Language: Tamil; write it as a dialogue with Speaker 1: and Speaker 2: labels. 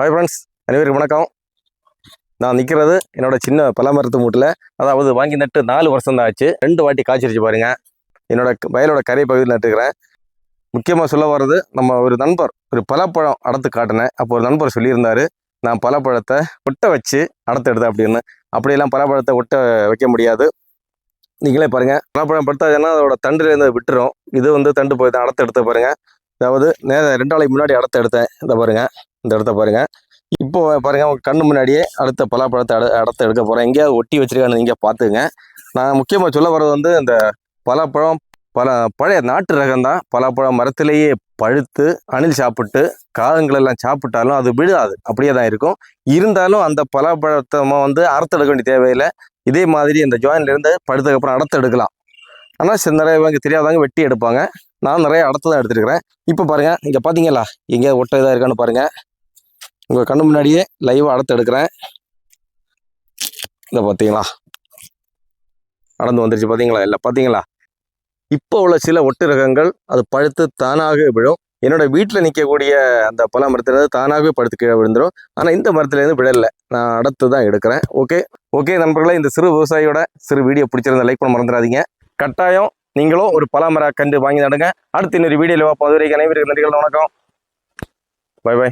Speaker 1: ஹாய் ஃப்ரெண்ட்ஸ் அனைவருக்கும் வணக்கம். நான் நிற்கிறது என்னோட சின்ன பலாமரத்து மூட்டில். அதாவது வாங்கி நட்டு நாலு வருஷம் தான் ஆச்சு. ரெண்டு வாட்டி காய்ச்சிருச்சு பாருங்கள் என்னோட வயலோட கரை பகுதியில் நட்டுக்கிறேன் முக்கியமாக சொல்ல வர்றது நம்ம ஒரு நண்பர் ஒரு பலாப்பழம் அடத்து காட்டினேன் அப்போ ஒரு நண்பர் சொல்லியிருந்தார் நான் பலாப்பழத்தை ஒட்ட வச்சு அடத்து எடுத்தேன் அப்படின்னு. அப்படியெல்லாம் பலாப்பழத்தை ஒட்ட வைக்க முடியாது. நீங்களே பாருங்கள் பலாப்பழம் படுத்தாதுன்னா அதோட தண்டுலேருந்து விட்டுரும். இது வந்து தண்டு போய் தான் அடத்து எடுத்து பாருங்கள் அதாவது நேரம் ரெண்டு நாளைக்கு முன்னாடி அடத்து எடுத்தேன் இதை பாருங்க இந்த இடத்த பாருங்க. இப்போ பாருங்க உங்கள் கண்ணு முன்னாடியே அடுத்த பலாப்பழத்தை அட அடத்த எடுக்க போகிறேன் எங்கேயாவது ஒட்டி வச்சிருக்கான்னு நீங்கள் பார்த்துங்க நான் முக்கியமாக சொல்ல வர்றது வந்து இந்த பலாப்பழம் பல பழைய நாட்டு ரகம் தான். பலாப்பழம் மரத்திலேயே பழுத்து அணில் சாப்பிட்டு காகங்கள் எல்லாம் சாப்பிட்டாலும் அது விழுதாது அப்படியே தான் இருக்கும். இருந்தாலும் அந்த பலாப்பழத்தை வந்து அறுத்தெடுக்க வேண்டிய தேவையில்லை. இதே மாதிரி இந்த ஜாயின்லேருந்து பழுத்ததுக்கப்புறம் அடத்து எடுக்கலாம். ஆனால் சில நிறைய தெரியாதவங்க வெட்டி எடுப்பாங்க. நான் நிறைய அடத்து தான் எடுத்துருக்கிறேன். இப்போ பாருங்கள் இங்கே பார்த்தீங்களா எங்கேயாவது ஒட்டை இதாக இருக்கான்னு பாருங்கள் உங்கள் கண்ணு முன்னாடியே லைவாக அடத்து எடுக்கிறேன். இதை பார்த்தீங்களா நடந்து வந்துருச்சு பார்த்தீங்களா இல்லை பார்த்தீங்களா இப்போ உள்ள சில ஒட்டு ரகங்கள் அது பழுத்து தானாகவே விழும். என்னோட வீட்டில் நிற்கக்கூடிய அந்த பல மரத்துலேருந்து தானாகவே படுத்து கீழே விழுந்துடும் ஆனால் இந்த மரத்துலேருந்து விழலை. நான் அடுத்து தான் எடுக்கிறேன். ஓகே ஓகே நண்பர்களே இந்த சிறு விவசாயியோட சிறு வீடியோ பிடிச்சிருந்தா லைக் பண்ண மறந்துடாதீங்க. கட்டாயம் நீங்களும் ஒரு பலாமர கண்டு வாங்கி நடுங்க. அடுத்து இன்னொரு வீடியோவில் பார்ப்போம். அதுவரைக்கும் அனைவருக்கு நன்றிகள் வணக்கம். Bye bye.